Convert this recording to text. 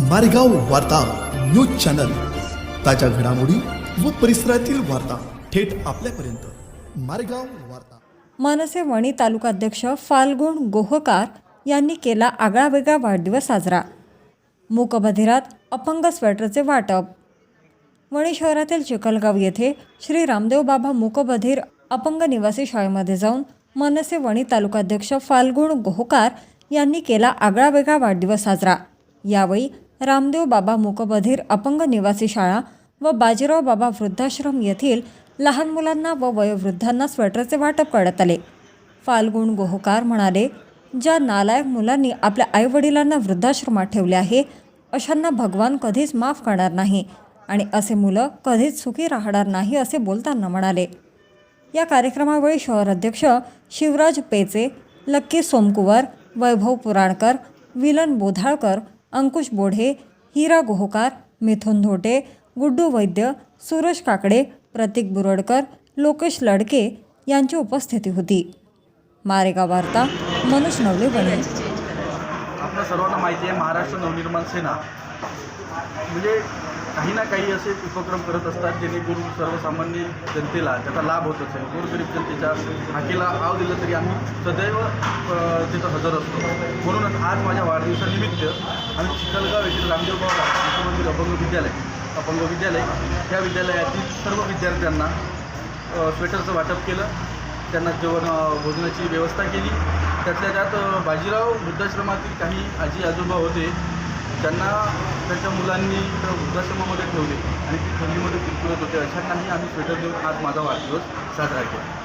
मारेगाव वार्ता news channel. ताज्या घडामोडी व परिसरातील वार्ता थेट आपल्यापर्यंत. मारेगाव वार्ता. मनसे वणी तालुकाध्यक्ष फाल्गुन गोहकार यांनी केला आगळावेगळा वाढदिवस साजरा. मूकबधिरात अपंग स्वेटरचे वाटप. वणी शहरातील चिखलगाव येथे श्री रामदेव बाबा मूकबधीर अपंग निवासी शाळेमध्ये जाऊन मनसे वणी तालुकाध्यक्ष फाल्गुण गोहकार यांनी केला आगळावेगळा वाढदिवस साजरा. यावेळी रामदेव बाबा मुकबधीर अपंग निवासी शाळा व बाजीराव बाबा वृद्धाश्रम येथील लहान मुलांना व वयोवृद्धांना स्वेटरचे वाटप करण्यात आले. फाल्गुण गोहकार म्हणाले ज्या नालायक मुलांनी आपल्या आईवडिलांना वृद्धाश्रमात ठेवले आहे अशांना भगवान कधीच माफ करणार नाही आणि असे मुलं कधीच सुखी राहणार नाही असे बोलताना म्हणाले. या कार्यक्रमावेळी शहर अध्यक्ष शिवराज पेचे लक्की सोमकुवर वैभव पुराणकर विलन बोधाळकर अंकुश बोढे हिरा गोहकार मिथुन धोटे गुड्डू वैद्य सुरेश काकडे प्रतीक बुरडकर लोकेश लडके यांची उपस्थिती होती. मारेगाव वार्ता मनुष नवले बने आपल्या सर्वांना माहिती आहे महाराष्ट्र नवनिर्माण सेना म्हणजे काही ना काही असे उपक्रम करत असतात जेणेकरून सर्वसामान्य जनतेला त्याचा लाभ होत असेल. गोरगरीब जनतेच्या हाकेला आव दिलं तरी आम्ही सदैव तिथं हजर असतो. म्हणूनच आज माझ्या वाढदिवसानिमित्त आम्ही चिखलगाव येथील रामदेव बाबा मुख्यमंत्री अपंग विद्यालय अपंग विद्यालय या विद्यालयातील सर्व विद्यार्थ्यांना स्वेटरचं वाटप केलं. त्यांना जेवण भोजनाची व्यवस्था केली. त्यातल्या त्यात बाजीराव वृद्धाश्रमातील काही आजी आजोबा होते त्यांना त्यांच्या मुलांनी इथं वृद्धाश्रमामध्ये ठेवले आणि ती थंडीमध्ये कुरकुरत होते. अशांनाही आम्ही स्वेटर देऊन आज माझा वाढदिवस साजरा केला.